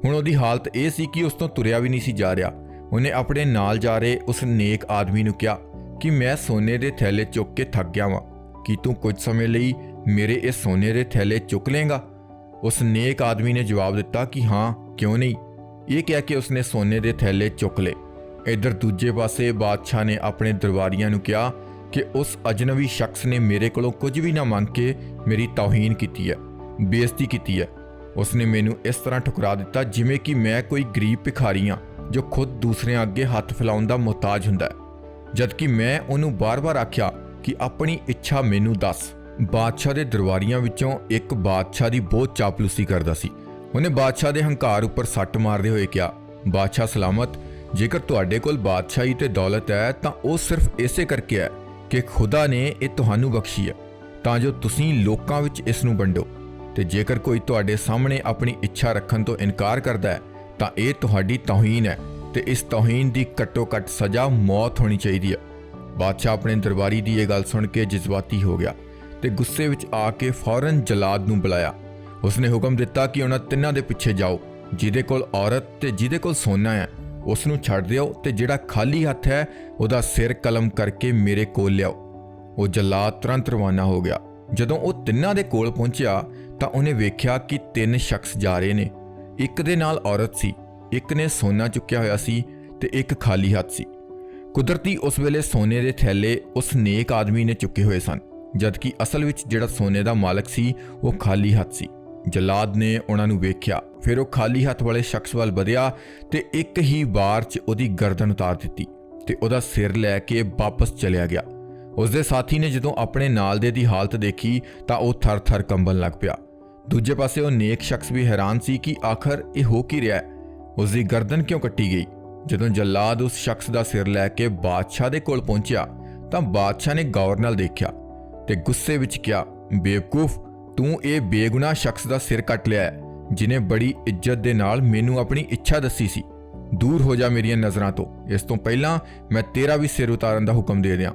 ਹੁਣ ਉਹਦੀ ਹਾਲਤ ਇਹ ਸੀ ਕਿ ਉਸ ਤੋਂ ਤੁਰਿਆ ਵੀ ਨਹੀਂ ਸੀ ਜਾ ਰਿਹਾ। ਉਹਨੇ ਆਪਣੇ ਨਾਲ ਜਾ ਰਹੇ ਉਸ ਨੇਕ ਆਦਮੀ ਨੂੰ ਕਿਹਾ ਕਿ ਮੈਂ ਸੋਨੇ ਦੇ ਥੈਲੇ ਚੁੱਕ ਕੇ ਥੱਕ ਗਿਆ ਵਾਂ। ਕੀ ਤੂੰ ਕੁਝ ਸਮੇਂ ਲਈ ਮੇਰੇ ਇਹ ਸੋਨੇ ਦੇ ਥੈਲੇ ਚੁੱਕ ਲੇਗਾ ਉਸ ਨੇਕ ਆਦਮੀ ਨੇ ਜਵਾਬ ਦਿੱਤਾ ਕਿ ਹਾਂ, ਕਿਉਂ ਨਹੀਂ? ਇਹ ਕਹਿ ਕੇ ਉਸਨੇ ਸੋਨੇ ਦੇ ਥੈਲੇ ਚੁੱਕ ਲਏ। ਇਧਰ ਦੂਜੇ ਪਾਸੇ ਬਾਦਸ਼ਾਹ ਨੇ ਆਪਣੇ ਦਰਬਾਰੀਆਂ ਨੂੰ ਕਿਹਾ ਕਿ ਉਸ ਅਜਨਬੀ ਸ਼ਖਸ ਨੇ ਮੇਰੇ ਕੋਲੋਂ ਕੁਝ ਵੀ ਨਾ ਮੰਗ ਕੇ ਮੇਰੀ ਤੌਹੀਨ ਕੀਤੀ ਹੈ, ਬੇਇੱਜ਼ਤੀ ਕੀਤੀ ਹੈ। ਉਸਨੇ ਮੈਨੂੰ ਇਸ ਤਰ੍ਹਾਂ ਠੁਕਰਾ ਦਿੱਤਾ ਜਿਵੇਂ ਕਿ ਮੈਂ ਕੋਈ ਗਰੀਬ ਭਿਖਾਰੀ ਹਾਂ ਜੋ ਖੁਦ ਦੂਸਰਿਆਂ ਅੱਗੇ ਹੱਥ ਫੈਲਾਉਣ ਦਾ ਮੁਹਤਾਜ ਹੁੰਦਾ ਹੈ। ਜਦਕਿ ਮੈਂ ਉਹਨੂੰ ਬਾਰ-ਬਾਰ ਆਖਿਆ ਕਿ ਆਪਣੀ ਇੱਛਾ ਮੈਨੂੰ ਦੱਸ। ਬਾਦਸ਼ਾਹ ਦੇ ਦਰਬਾਰੀਆਂ ਵਿੱਚੋਂ ਇੱਕ ਬਾਦਸ਼ਾਹ ਦੀ ਬਹੁਤ ਚਾਪਲੂਸੀ ਕਰਦਾ ਸੀ। ਉਹਨੇ ਬਾਦਸ਼ਾਹ ਦੇ ਹੰਕਾਰ ਉੱਪਰ ਸੱਟ ਮਾਰਦੇ ਹੋਏ ਕਿਹਾ, ਬਾਦਸ਼ਾਹ ਸਲਾਮਤ, ਜੇਕਰ ਤੁਹਾਡੇ ਕੋਲ ਬਾਦਸ਼ਾਹੀ ਤੇ ਦੌਲਤ ਹੈ ਤਾਂ ਉਹ ਸਿਰਫ ਇਸੇ ਕਰਕੇ ਹੈ ਕਿ ਖੁਦਾ ਨੇ ਇਹ ਤੁਹਾਨੂੰ ਬਖਸ਼ੀ ਹੈ, ਤਾਂ ਜੋ ਤੁਸੀਂ ਲੋਕਾਂ ਵਿੱਚ ਇਸ ਨੂੰ ਵੰਡੋ। ਤੇ ਜੇਕਰ ਕੋਈ ਤੁਹਾਡੇ ਸਾਹਮਣੇ ਆਪਣੀ ਇੱਛਾ ਰੱਖਣ ਤੋਂ ਇਨਕਾਰ ਕਰਦਾ ਹੈ, ਤਾਂ ਇਹ ਤੁਹਾਡੀ ਤੌਹੀਨ ਹੈ ਤੇ ਇਸ ਤੋਹੀਨ ਦੀ ਘੱਟੋ-ਘੱਟ ਸਜ਼ਾ ਮੌਤ ਹੋਣੀ ਚਾਹੀਦੀ ਹੈ। ਬਾਦਸ਼ਾਹ ਆਪਣੇ ਦਰਬਾਰੀ ਦੀ ਇਹ ਗੱਲ ਸੁਣ ਕੇ ਜਜ਼ਬਾਤੀ ਹੋ ਗਿਆ ਤੇ ਗੁੱਸੇ ਵਿੱਚ ਆ ਕੇ ਫੌਰਨ ਜਲਾਦ ਨੂੰ ਬੁਲਾਇਆ। ਉਸਨੇ ਹੁਕਮ ਦਿੱਤਾ ਕਿ ਉਹਨਾਂ ਤਿੰਨਾਂ ਦੇ ਪਿੱਛੇ ਜਾਓ, ਜਿਹਦੇ ਕੋਲ ਔਰਤ ਤੇ ਜਿਹਦੇ ਕੋਲ ਸੋਨਾ ਹੈ। ਉਸ ਨੂੰ ਛੱਡ ਦਿਓ ਤੇ ਜਿਹੜਾ ਖਾਲੀ ਹੱਥ ਹੈ, ਉਹਦਾ ਸਿਰ ਕਲਮ ਕਰਕੇ ਮੇਰੇ ਕੋਲ ਲਿਆਓ। ਉਹ ਜਲਾਦ ਤੁਰੰਤ ਰਵਾਨਾ ਹੋ ਗਿਆ। ਜਦੋਂ ਉਹ ਤਿੰਨਾਂ ਦੇ ਕੋਲ ਪਹੁੰਚਿਆ, ਤਾਂ ਉਹਨੇ ਵੇਖਿਆ ਕਿ ਤਿੰਨ ਸ਼ਖਸ ਜਾ ਰਹੇ ਨੇ। ਇੱਕ ਦੇ ਨਾਲ ਔਰਤ ਸੀ, ਇੱਕ ਨੇ ਸੋਨਾ ਚੁੱਕਿਆ ਹੋਇਆ ਸੀ ਤੇ ਇੱਕ ਖਾਲੀ ਹੱਥ ਸੀ। ਕੁਦਰਤੀ ਉਸ ਵੇਲੇ ਸੋਨੇ ਦੇ ਥੈਲੇ ਉਸ ਨੇਕ ਆਦਮੀ ਨੇ ਚੁੱਕੇ ਹੋਏ ਸਨ, ਜਦਕਿ ਅਸਲ ਵਿੱਚ ਜਿਹੜਾ ਸੋਨੇ ਦਾ ਮਾਲਕ ਸੀ, ਉਹ ਖਾਲੀ ਹੱਥ ਸੀ। ਜਲਾਦ ਨੇ ਉਹਨਾਂ ਨੂੰ ਵੇਖਿਆ। ਫਿਰ ਉਹ ਖਾਲੀ ਹੱਥ ਵਾਲੇ ਸ਼ਖਸ ਵੱਲ ਵਧਿਆ ਤੇ ਇੱਕ ਹੀ ਵਾਰ 'ਚ ਉਹਦੀ ਗਰਦਨ ਉਤਾਰ ਦਿੱਤੀ ਤੇ ਉਹਦਾ ਸਿਰ ਲੈ ਕੇ ਵਾਪਸ ਚਲਿਆ ਗਿਆ। ਉਸ ਦੇ ਸਾਥੀ ਨੇ ਜਦੋਂ ਆਪਣੇ ਨਾਲ ਦੇ ਦੀ ਹਾਲਤ ਦੇਖੀ ਤਾਂ ਉਹ ਥਰ-ਥਰ ਕੰਬਣ ਲੱਗ ਪਿਆ। ਦੂਜੇ ਪਾਸੇ ਉਹ ਨੇਕ ਸ਼ਖਸ ਵੀ ਹੈਰਾਨ ਸੀ ਕਿ ਆਖਰ ਇਹ ਹੋ ਕੀ ਰਿਹਾ ਹੈ? ਉਸ ਦੀ ਗਰਦਨ ਕਿਉਂ ਕੱਟੀ ਗਈ? ਜਦੋਂ ਜੱਲਾਦ ਉਸ ਸ਼ਖਸ ਦਾ ਸਿਰ ਲੈ ਕੇ ਬਾਦਸ਼ਾਹ ਦੇ ਕੋਲ ਪਹੁੰਚਿਆ ਤਾਂ ਬਾਦਸ਼ਾਹ ਨੇ ਗੌਰ ਨਾਲ ਦੇਖਿਆ ਤੇ ਗੁੱਸੇ ਵਿੱਚ ਕਿਹਾ, ਬੇਵਕੂਫ, ਤੂੰ ਇਹ ਬੇਗੁਨਾਹ ਸ਼ਖਸ ਦਾ ਸਿਰ ਕੱਟ ਲਿਆ ਹੈ। ਜਿਨੇ ਬੜੀ ਇੱਜ਼ਤ ਦੇ ਨਾਲ ਮੈਨੂੰ ਆਪਣੀ ਇੱਛਾ ਦੱਸੀ ਸੀ। ਦੂਰ ਹੋ ਜਾ ਮੇਰੀਆਂ ਨਜ਼ਰਾਂ ਤੋਂ। ਇਸ ਤੋਂ ਪਹਿਲਾਂ ਮੈਂ ਤੇਰਾ ਵੀ ਸਿਰ ਉਤਾਰਨ ਦਾ ਹੁਕਮ ਦੇ ਦਿਆਂ।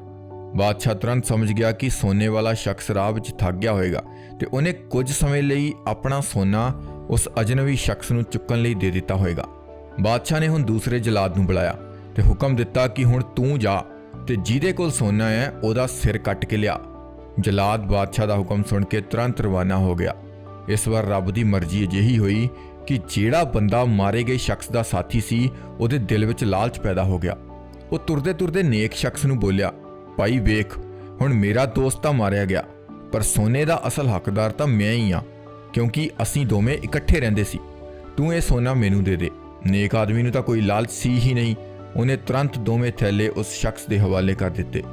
ਬਾਦਸ਼ਾਹ ਤੁਰੰਤ ਸਮਝ ਗਿਆ ਕਿ ਸੋਨੇ ਵਾਲਾ ਸ਼ਖਸ ਰਾਹ ਵਿੱਚ ਥੱਕ ਗਿਆ ਹੋਵੇਗਾ ਤੇ ਉਹਨੇ ਕੁਝ ਸਮੇਂ ਲਈ ਆਪਣਾ ਸੋਨਾ ਉਸ ਅਜਨਬੀ ਸ਼ਖਸ ਨੂੰ ਚੁੱਕਣ ਲਈ ਦੇ ਦਿੱਤਾ ਹੋਵੇਗਾ ਬਾਦਸ਼ਾਹ ਨੇ ਹੁਣ ਦੂਸਰੇ ਜਲਾਦ ਨੂੰ ਬੁਲਾਇਆ ਤੇ ਹੁਕਮ ਦਿੱਤਾ ਕਿ ਹੁਣ ਤੂੰ ਜਾ ਤੇ ਜਿਹਦੇ ਕੋਲ ਸੋਨਾ ਹੈ ਉਹਦਾ ਸਿਰ ਕੱਟ ਕੇ ਲਿਆ। ਜਲਾਦ ਬਾਦਸ਼ਾਹ ਦਾ ਹੁਕਮ ਸੁਣ ਕੇ ਤੁਰੰਤ ਰਵਾਨਾ ਹੋ ਗਿਆ। ਇਸ ਵਾਰ ਰੱਬ ਦੀ ਮਰਜ਼ੀ ਅਜਿਹੀ ਹੋਈ ਕਿ ਜਿਹੜਾ ਬੰਦਾ ਮਾਰੇ ਗਏ ਸ਼ਖਸ ਦਾ ਸਾਥੀ ਸੀ, ਉਹਦੇ ਦਿਲ ਵਿੱਚ ਲਾਲਚ ਪੈਦਾ ਹੋ ਗਿਆ। ਉਹ ਤੁਰਦੇ ਤੁਰਦੇ ਨੇਕ ਸ਼ਖਸ ਨੂੰ ਬੋਲਿਆ, ਭਾਈ ਵੇਖ, ਹੁਣ ਮੇਰਾ ਦੋਸਤ ਤਾਂ ਮਾਰਿਆ ਗਿਆ, ਪਰ ਸੋਨੇ ਦਾ ਅਸਲ ਹੱਕਦਾਰ ਤਾਂ ਮੈਂ ਹੀ ਆ ਕਿਉਂਕਿ ਅਸੀਂ ਦੋਵੇਂ ਇਕੱਠੇ ਰਹਿੰਦੇ ਸੀ। ਤੂੰ ਇਹ ਸੋਨਾ ਮੈਨੂੰ ਦੇ ਦੇ। ਨੇਕ ਆਦਮੀ ਨੂੰ ਤਾਂ ਕੋਈ ਲਾਲਚ ਸੀ ਹੀ ਨਹੀਂ। ਉਹਨੇ ਤੁਰੰਤ ਦੋਵੇਂ ਥੈਲੇ ਉਸ ਸ਼ਖਸ ਦੇ ਹਵਾਲੇ ਕਰ ਦਿੱਤੇ।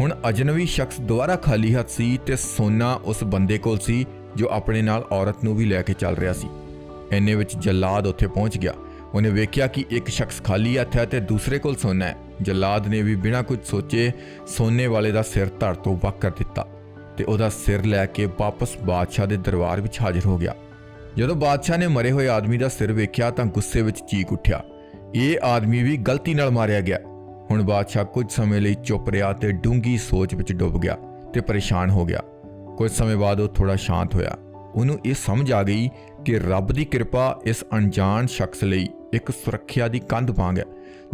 ਹੁਣ ਅਜਨਬੀ ਸ਼ਖਸ ਦੁਬਾਰਾ ਖਾਲੀ ਹੱਥ ਸੀ ਤੇ ਸੋਨਾ ਉਸ ਬੰਦੇ ਕੋਲ ਸੀ ਜੋ ਆਪਣੇ ਨਾਲ ਔਰਤ ਨੂੰ ਵੀ ਲੈ ਕੇ ਚੱਲ ਰਿਹਾ ਸੀ। ਐਨੇ ਵਿੱਚ ਜੱਲਾਦ ਉੱਥੇ ਪਹੁੰਚ ਗਿਆ। ਉਹਨੇ ਵੇਖਿਆ ਕਿ ਇੱਕ ਸ਼ਖਸ ਖਾਲੀ ਹੱਥ ਹੈ ਤੇ ਦੂਸਰੇ ਕੋਲ ਸੋਨਾ ਹੈ। ਜੱਲਾਦ ਨੇ ਵੀ ਬਿਨਾਂ ਕੁਝ ਸੋਚੇ ਸੋਨੇ ਵਾਲੇ ਦਾ ਸਿਰ ਧੜ ਤੋਂ ਵੱਖ ਕਰ ਦਿੱਤਾ ਤੇ ਉਹਦਾ ਸਿਰ ਲੈ ਕੇ ਵਾਪਸ ਬਾਦਸ਼ਾਹ ਦੇ ਦਰਬਾਰ ਵਿੱਚ ਹਾਜ਼ਰ ਹੋ ਗਿਆ। ਜਦੋਂ ਬਾਦਸ਼ਾਹ ਨੇ ਮਰੇ ਹੋਏ ਆਦਮੀ ਦਾ ਸਿਰ ਵੇਖਿਆ ਤਾਂ ਗੁੱਸੇ ਵਿੱਚ ਚੀਕ ਉੱਠਿਆ। ਇਹ ਆਦਮੀ ਵੀ ਗਲਤੀ ਨਾਲ ਮਾਰਿਆ ਗਿਆ। ਹੁਣ ਬਾਦਸ਼ਾਹ ਕੁਝ ਸਮੇਂ ਲਈ ਚੁੱਪ ਰਿਹਾ ਤੇ ਡੂੰਗੀ ਸੋਚ ਵਿੱਚ ਡੁੱਬ ਗਿਆ ਤੇ ਪਰੇਸ਼ਾਨ ਹੋ ਗਿਆ। ਕੁਝ ਸਮੇਂ ਬਾਅਦ ਉਹ ਥੋੜਾ ਸ਼ਾਂਤ ਹੋਇਆ। ਉਹਨੂੰ ਇਹ ਸਮਝ ਆ ਗਈ ਕਿ ਰੱਬ ਦੀ ਕਿਰਪਾ ਇਸ ਅਣਜਾਣ ਸ਼ਖਸ ਲਈ ਇੱਕ ਸੁਰੱਖਿਆ ਦੀ ਕੰਧ ਵਾਂਗ ਹੈ,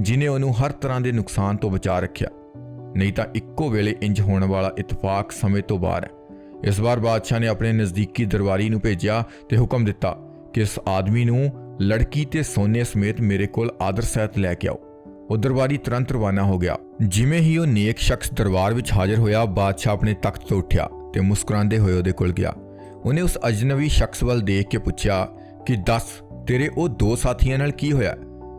ਜਿਨੇ ਉਹਨੂੰ ਹਰ ਤਰ੍ਹਾਂ ਦੇ ਨੁਕਸਾਨ ਤੋਂ ਬਚਾ ਰੱਖਿਆ। ਨਹੀਂ ਤਾਂ ਇੱਕੋ ਵੇਲੇ ਇੰਜ ਹੋਣ ਵਾਲਾ ਇਤਫਾਕ ਸਮੇਂ ਤੋਂ ਬਾਹਰ ਹੈ। ਇਸ ਵਾਰ ਬਾਦਸ਼ਾਹ ਨੇ ਆਪਣੇ ਨਜ਼ਦੀਕੀ ਦਰਬਾਰੀ ਨੂੰ ਭੇਜਿਆ ਤੇ ਹੁਕਮ ਦਿੱਤਾ ਕਿ ਇਸ ਆਦਮੀ ਨੂੰ ਲੜਕੀ ਤੇ ਸੋਨੇ ਸਮੇਤ ਮੇਰੇ ਕੋਲ ਆਦਰ ਸਹਿਤ ਲੈ ਕੇ ਆਓ। ਉਹ ਦਰਬਾਰੀ ਤੁਰੰਤ ਰਵਾਨਾ ਹੋ ਗਿਆ। ਜਿਵੇਂ ਹੀ ਉਹ ਨੇਕ ਸ਼ਖਸ ਦਰਬਾਰ ਵਿੱਚ ਹਾਜ਼ਰ ਹੋਇਆ, ਬਾਦਸ਼ਾਹ ਆਪਣੇ ਤਖਤ ਤੋਂ ਉੱਠਿਆ। ਤੇ ਮੁਸਕਰਾਉਂਦੇ ਹੋਏ ਉਹਦੇ ਕੋਲ ਗਿਆ। ਉਹਨੇ ਉਸ ਅਜਨਬੀ ਸ਼ਖਸ ਵੱਲ ਦੇਖ ਕੇ ਪੁੱਛਿਆ ਕਿ, ਦੱਸ, ਤੇਰੇ ਉਹ ਦੋ ਸਾਥੀਆਂ ਨਾਲ ਕੀ ਹੋਇਆ?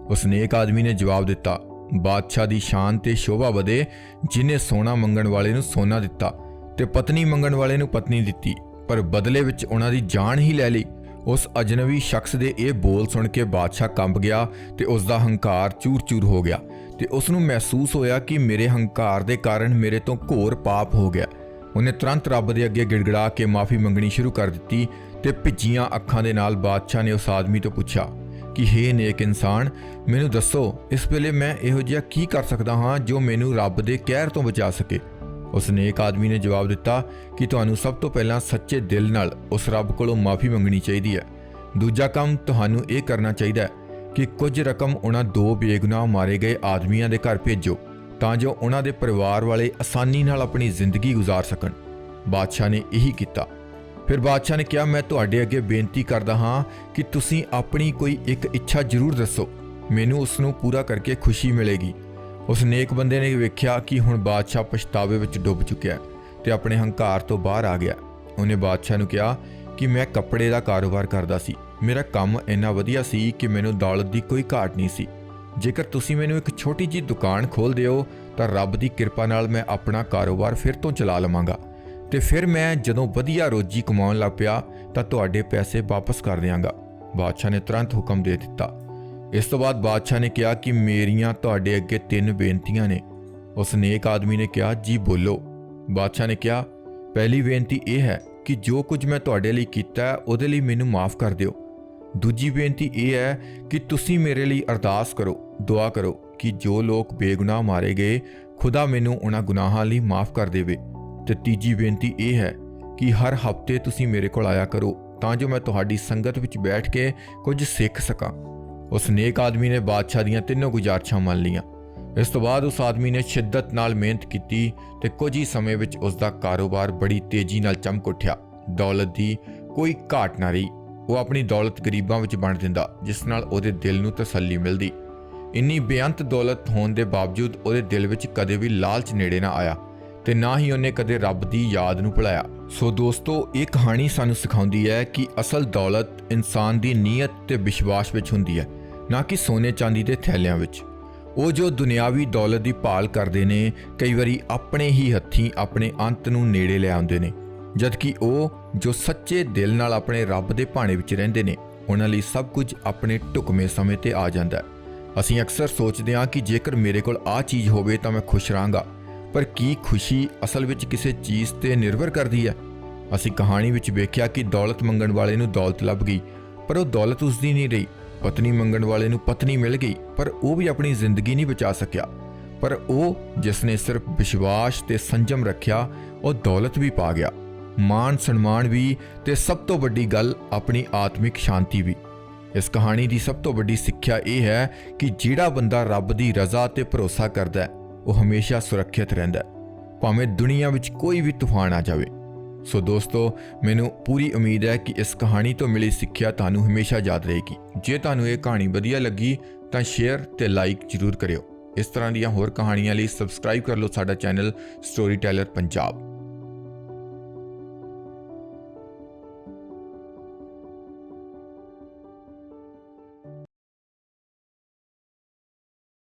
ਉਸ ਨੇਕ ਆਦਮੀ ਨੇ ਜਵਾਬ ਦਿੱਤਾ, ਬਾਦਸ਼ਾਹ ਦੀ ਸ਼ਾਨ ਤੇ ਸ਼ੋਭਾ ਵਧੇ, ਜਿਨੇ ਸੋਨਾ ਮੰਗਣ ਵਾਲੇ ਨੂੰ ਸੋਨਾ ਦਿੱਤਾ ਤੇ ਪਤਨੀ ਮੰਗਣ ਵਾਲੇ ਨੂੰ ਪਤਨੀ ਦਿੱਤੀ, ਪਰ ਬਦਲੇ ਵਿੱਚ ਉਹਨਾਂ ਦੀ ਜਾਨ ਹੀ ਲੈ ਲਈ। ਉਸ ਅਜਨਬੀ ਸ਼ਖਸ ਦੇ ਇਹ ਬੋਲ ਸੁਣ ਕੇ ਬਾਦਸ਼ਾਹ ਕੰਬ ਗਿਆ ਤੇ ਉਸ ਦਾ ਹੰਕਾਰ ਚੂਰ-ਚੂਰ ਹੋ ਗਿਆ ਤੇ ਉਸ ਨੂੰ ਮਹਿਸੂਸ ਹੋਇਆ ਕਿ ਮੇਰੇ ਹੰਕਾਰ ਦੇ ਕਾਰਨ ਮੇਰੇ ਤੋਂ ਘੋਰ ਪਾਪ ਹੋ ਗਿਆ। ਉਹਨੇ ਤੁਰੰਤ ਰੱਬ ਦੇ ਅੱਗੇ ਗਿੜਗੜਾ ਕੇ ਮਾਫੀ ਮੰਗਣੀ ਸ਼ੁਰੂ ਕਰ ਦਿੱਤੀ ਤੇ ਭਿੱਜੀਆਂ ਅੱਖਾਂ ਦੇ ਨਾਲ ਬਾਦਸ਼ਾਹ ਨੇ ਉਸ ਆਦਮੀ ਤੋਂ ਪੁੱਛਿਆ ਕਿ, ਹੇ ਨੇਕ ਇਨਸਾਨ, ਮੈਨੂੰ ਦੱਸੋ, ਇਸ ਵੇਲੇ ਮੈਂ ਇਹੋ ਜਿਹਾ ਕੀ ਕਰ ਸਕਦਾ ਹਾਂ ਜੋ ਮੈਨੂੰ ਰੱਬ ਦੇ ਕਹਿਰ ਤੋਂ ਬਚਾ ਸਕੇ? ਉਸ ਨੇਕ ਆਦਮੀ ਨੇ ਜਵਾਬ ਦਿੱਤਾ ਕਿ, ਤੁਹਾਨੂੰ ਸਭ ਤੋਂ ਪਹਿਲਾਂ ਸੱਚੇ ਦਿਲ ਨਾਲ ਉਸ ਰੱਬ ਕੋਲੋਂ ਮਾਫੀ ਮੰਗਣੀ ਚਾਹੀਦੀ ਹੈ। ਦੂਜਾ ਕੰਮ ਤੁਹਾਨੂੰ ਇਹ ਕਰਨਾ ਚਾਹੀਦਾ ਹੈ ਕਿ ਕੁਝ ਰਕਮ ਉਹਨਾਂ ਦੋ ਬੇਗੁਨਾਹ ਮਾਰੇ ਗਏ ਆਦਮੀਆਂ ਦੇ ਘਰ ਭੇਜੋ। ਤਾਂ ਜੋ ਉਹਨਾਂ ਦੇ ਪਰਿਵਾਰ ਵਾਲੇ ਆਸਾਨੀ ਨਾਲ ਆਪਣੀ ਜ਼ਿੰਦਗੀ گزار ਸਕਣ ਬਾਦਸ਼ਾਹ ਨੇ ਇਹੀ ਕੀਤਾ ਫਿਰ ਬਾਦਸ਼ਾਹ ਨੇ ਕਿਹਾ ਮੈਂ ਤੁਹਾਡੇ ਅੱਗੇ ਬੇਨਤੀ ਕਰਦਾ ਹਾਂ ਕਿ ਤੁਸੀਂ ਆਪਣੀ ਕੋਈ ਇੱਕ ਇੱਛਾ ਜ਼ਰੂਰ ਦੱਸੋ ਮੈਨੂੰ ਉਸ ਨੂੰ ਪੂਰਾ ਕਰਕੇ ਖੁਸ਼ੀ ਮਿਲੇਗੀ ਉਸ ਨੇਕ ਬੰਦੇ ਨੇ ਵੇਖਿਆ ਕਿ ਹੁਣ ਬਾਦਸ਼ਾਹ ਪਛਤਾਵੇ ਵਿੱਚ ਡੁੱਬ ਚੁੱਕਿਆ ਹੈ ਤੇ ਆਪਣੇ ਹੰਕਾਰ ਤੋਂ ਬਾਹਰ ਆ ਗਿਆ ਉਹਨੇ ਬਾਦਸ਼ਾਹ ਨੂੰ ਕਿਹਾ ਕਿ ਮੈਂ ਕੱਪੜੇ ਦਾ ਕਾਰੋਬਾਰ ਕਰਦਾ ਸੀ ਮੇਰਾ ਕੰਮ ਇੰਨਾ ਵਧੀਆ ਸੀ ਕਿ ਮੈਨੂੰ ਦੌਲਤ ਦੀ ਕੋਈ ਘਾਟ ਨਹੀਂ ਸੀ ਜੇਕਰ ਤੁਸੀਂ ਮੈਨੂੰ ਇੱਕ ਛੋਟੀ ਜਿਹੀ ਦੁਕਾਨ ਖੋਲ ਦਿਓ, ਤਾਂ ਰੱਬ ਦੀ ਕਿਰਪਾ ਨਾਲ ਮੈਂ ਆਪਣਾ ਕਾਰੋਬਾਰ ਫਿਰ ਤੋਂ ਚਲਾ ਲਵਾਂਗਾ। ਤੇ ਫਿਰ ਮੈਂ ਜਦੋਂ ਵਧੀਆ ਰੋਜੀ ਕਮਾਉਣ ਲੱਗ ਪਿਆ, ਤਾਂ ਤੁਹਾਡੇ ਪੈਸੇ ਵਾਪਸ ਕਰ ਦਿਆਂਗਾ। ਬਾਦਸ਼ਾਹ ਨੇ ਤੁਰੰਤ ਹੁਕਮ ਦੇ ਦਿੱਤਾ। ਇਸ ਤੋਂ ਬਾਅਦ ਬਾਦਸ਼ਾਹ ਨੇ ਕਿਹਾ ਕਿ ਮੇਰੀਆਂ ਤੁਹਾਡੇ ਅੱਗੇ ਤਿੰਨ ਬੇਨਤੀਆਂ ਨੇ। ਉਸ ਨੇਕ ਆਦਮੀ ਨੇ ਕਿਹਾ, ਜੀ ਬੋਲੋ। ਬਾਦਸ਼ਾਹ ਨੇ ਕਿਹਾ, ਪਹਿਲੀ ਬੇਨਤੀ ਇਹ ਹੈ ਕਿ ਜੋ ਕੁਝ ਮੈਂ ਤੁਹਾਡੇ ਲਈ ਕੀਤਾ, ਉਹਦੇ ਲਈ ਮੈਨੂੰ ਮਾਫ ਕਰ ਦਿਓ। ਦੂਜੀ ਬੇਨਤੀ ਇਹ ਹੈ ਕਿ ਤੁਸੀਂ ਮੇਰੇ ਲਈ ਅਰਦਾਸ ਕਰੋ। ਦੁਆ ਕਰੋ ਕਿ ਜੋ ਲੋਕ ਬੇਗੁਨਾਹ ਮਾਰੇ ਗਏ, ਖੁਦਾ ਮੈਨੂੰ ਉਹਨਾਂ ਗੁਨਾਹਾਂ ਲਈ ਮਾਫ ਕਰ ਦੇਵੇ। ਤੇ ਤੀਜੀ ਬੇਨਤੀ ਇਹ ਹੈ ਕਿ ਹਰ ਹਫ਼ਤੇ ਤੁਸੀਂ ਮੇਰੇ ਕੋਲ ਆਇਆ ਕਰੋ, ਤਾਂ ਜੋ ਮੈਂ ਤੁਹਾਡੀ ਸੰਗਤ ਵਿੱਚ ਬੈਠ ਕੇ ਕੁਝ ਸਿੱਖ ਸਕਾਂ। ਉਸ ਨੇਕ ਆਦਮੀ ਨੇ ਬਾਦਸ਼ਾਹ ਦੀਆਂ ਤਿੰਨੋਂ ਗੁਜ਼ਾਰਸ਼ਾਂ ਮੰਨ ਲਈਆਂ। ਇਸ ਤੋਂ ਬਾਅਦ ਉਸ ਆਦਮੀ ਨੇ ਸ਼ਿੱਦਤ ਨਾਲ ਮਿਹਨਤ ਕੀਤੀ ਤੇ ਕੁਝ ਹੀ ਸਮੇਂ ਵਿੱਚ ਉਸ ਦਾ ਕਾਰੋਬਾਰ ਬੜੀ ਤੇਜ਼ੀ ਨਾਲ ਚਮਕ ਉੱਠਿਆ। ਦੌਲਤ ਦੀ ਕੋਈ ਘਾਟ ਨਾ ਰਹੀ। ਉਹ ਆਪਣੀ ਦੌਲਤ ਗਰੀਬਾਂ ਵਿੱਚ ਵੰਡ ਦਿੰਦਾ, ਜਿਸ ਨਾਲ ਉਹਦੇ ਦਿਲ ਨੂੰ ਤਸੱਲੀ ਮਿਲਦੀ। ਇੰਨੀ ਬੇਅੰਤ ਦੌਲਤ ਹੋਣ ਦੇ ਬਾਵਜੂਦ ਉਹਦੇ ਦਿਲ ਵਿੱਚ ਕਦੇ ਵੀ ਲਾਲਚ ਨੇੜੇ ਨਾ ਆਇਆ ਤੇ ਨਾ ਹੀ ਉਹਨੇ ਕਦੇ ਰੱਬ ਦੀ ਯਾਦ ਨੂੰ ਭੁਲਾਇਆ। ਸੋ ਦੋਸਤੋ, ਇਹ ਕਹਾਣੀ ਸਾਨੂੰ ਸਿਖਾਉਂਦੀ ਹੈ ਕਿ ਅਸਲ ਦੌਲਤ ਇਨਸਾਨ ਦੀ ਨੀਅਤ ਤੇ ਵਿਸ਼ਵਾਸ ਵਿੱਚ ਹੁੰਦੀ ਹੈ, ਨਾ ਕਿ ਸੋਨੇ ਚਾਂਦੀ ਦੇ ਥੈਲਿਆਂ ਵਿੱਚ। ਉਹ ਜੋ ਦੁਨਿਆਵੀ ਦੌਲਤ ਦੀ ਭਾਲ ਕਰਦੇ ਨੇ, ਕਈ ਵਾਰੀ ਆਪਣੇ ਹੀ ਹੱਥੀਂ ਆਪਣੇ ਅੰਤ ਨੂੰ ਨੇੜੇ ਲੈ ਆਉਂਦੇ ਨੇ, ਜਦਕਿ ਉਹ ਜੋ ਸੱਚੇ ਦਿਲ ਨਾਲ ਆਪਣੇ ਰੱਬ ਦੇ ਭਾਣੇ ਵਿੱਚ ਰਹਿੰਦੇ ਨੇ, ਉਹਨਾਂ ਲਈ ਸਭ ਕੁਝ ਆਪਣੇ ਢੁਕਵੇਂ ਸਮੇਂ ਤੇ ਆ ਜਾਂਦਾ ਹੈ। ਅਸੀਂ ਅਕਸਰ ਸੋਚਦੇ ਹਾਂ ਕਿ ਜੇਕਰ ਮੇਰੇ ਕੋਲ ਆ ਚੀਜ਼ ਹੋਵੇ ਤਾਂ ਮੈਂ ਖੁਸ਼ ਰਹਾਂਗਾ। ਪਰ ਕੀ ਖੁਸ਼ੀ ਅਸਲ ਵਿੱਚ ਕਿਸੇ ਚੀਜ਼ ਤੇ ਨਿਰਭਰ ਕਰਦੀ ਹੈ? ਅਸੀਂ ਕਹਾਣੀ ਵਿੱਚ ਵੇਖਿਆ ਕਿ ਦੌਲਤ ਮੰਗਣ ਵਾਲੇ ਨੂੰ ਦੌਲਤ ਲੱਭ ਗਈ, ਪਰ ਉਹ ਦੌਲਤ ਉਸ ਦੀ ਨਹੀਂ ਰਹੀ। ਪਤਨੀ ਮੰਗਣ ਵਾਲੇ ਨੂੰ ਪਤਨੀ ਮਿਲ ਗਈ, ਪਰ ਉਹ ਵੀ ਆਪਣੀ ਜ਼ਿੰਦਗੀ ਨਹੀਂ ਬਚਾ ਸਕਿਆ। ਪਰ ਉਹ ਜਿਸ ਨੇ ਸਿਰਫ ਵਿਸ਼ਵਾਸ ਤੇ ਸੰਜਮ ਰੱਖਿਆ, ਉਹ ਦੌਲਤ ਵੀ ਪਾ ਗਿਆ। ਮਾਣ ਸਨਮਾਨ ਵੀ ਤੇ ਸਭ ਤੋਂ ਵੱਡੀ ਗੱਲ ਆਪਣੀ ਆਤਮਿਕ ਸ਼ਾਂਤੀ ਵੀ। ਇਸ ਕਹਾਣੀ ਦੀ ਸਭ ਤੋਂ ਵੱਡੀ ਸਿੱਖਿਆ ਇਹ ਹੈ ਕਿ ਜਿਹੜਾ ਬੰਦਾ ਰੱਬ ਦੀ ਰਜ਼ਾ ਤੇ ਭਰੋਸਾ ਕਰਦਾ ਹੈ, ਉਹ ਹਮੇਸ਼ਾ ਸੁਰੱਖਿਅਤ ਰਹਿੰਦਾ ਹੈ। ਭਾਵੇਂ ਦੁਨੀਆ ਵਿੱਚ ਕੋਈ ਵੀ ਤੂਫਾਨ ਆ ਜਾਵੇ। ਸੋ ਦੋਸਤੋ, ਮੈਨੂੰ ਪੂਰੀ ਉਮੀਦ ਹੈ ਕਿ ਇਸ ਕਹਾਣੀ ਤੋਂ ਮਿਲੀ ਸਿੱਖਿਆ ਤੁਹਾਨੂੰ ਹਮੇਸ਼ਾ ਯਾਦ ਰਹੇਗੀ। ਜੇ ਤੁਹਾਨੂੰ ਇਹ ਕਹਾਣੀ ਵਧੀਆ ਲੱਗੀ, ਤਾਂ ਸ਼ੇਅਰ ਤੇ ਲਾਈਕ ਜ਼ਰੂਰ ਕਰਿਓ। ਇਸ ਤਰ੍ਹਾਂ ਦੀਆਂ ਹੋਰ ਕਹਾਣੀਆਂ ਲਈ ਸਬਸਕ੍ਰਾਈਬ ਕਰ ਲਓ ਸਾਡਾ ਚੈਨਲ ਸਟੋਰੀ ਟੈਲਰ ਪੰਜਾਬ।